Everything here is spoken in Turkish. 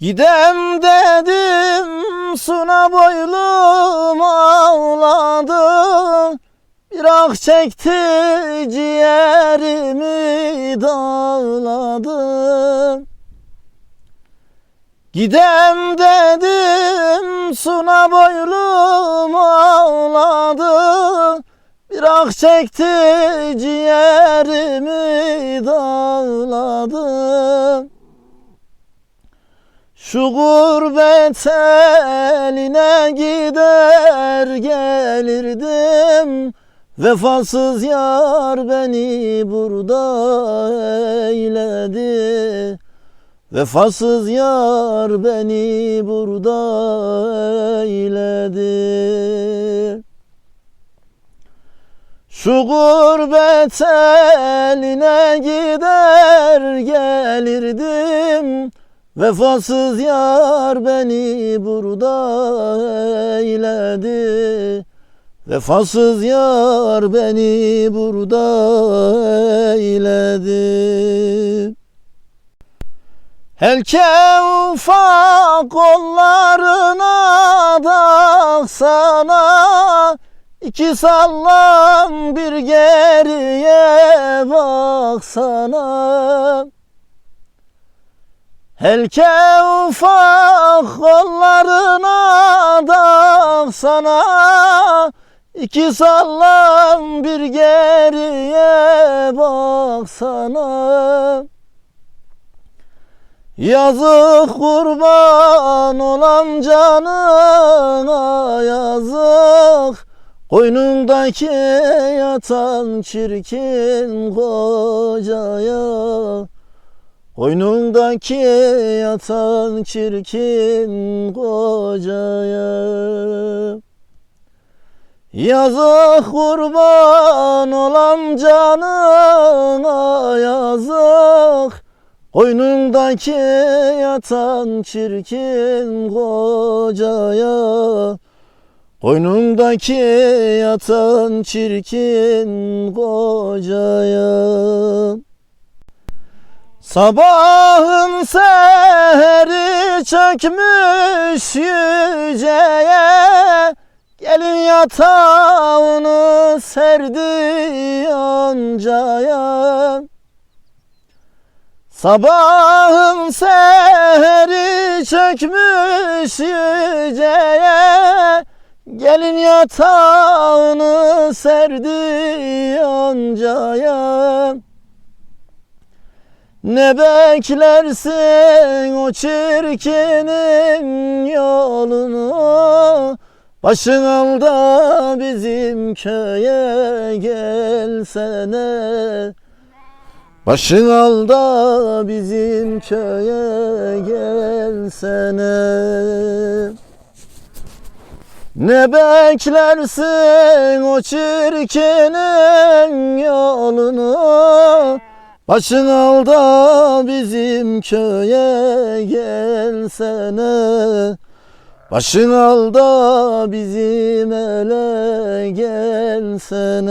Gidem dedim suna boylum ağladı Bir ah çekti ciğerimi dağladı Gidem dedim suna boylum ağladı Bir ah çekti ciğerimi dağladı Şu gurbet eline gider gelirdim. Vefasız yar beni burada eyledi. Vefasız yar beni burada eyledi. Şu gurbet eline gider gelirdim Vefasız yar beni burada eyledi. Vefasız yar beni burada eyledi. Helke ufak kollarına da sana iki sallam bir geriye baksana Helke ufak kollarına da sana iki sallam bir geriye baksana. Yazık kurban olan canına yazık Koynundaki yatan çirkin kocaya Koynundaki yatan çirkin kocaya. Yazık kurban olan canına yazık. Koynundaki yatan çirkin kocaya. Koynundaki yatan çirkin kocaya Sabahın seheri çökmüş yüceye Gelin yatağını serdi yoncaya Sabahın seheri çökmüş yüceye Gelin yatağını serdi yoncaya Ne beklersin o çirkinin yolunu? Başın al da bizim köye gelsene. Başın al da bizim köye gelsene. Ne beklersin o çirkinin yolunu Başın al da bizim köye gelsene. Başın al da bizim ele gelsene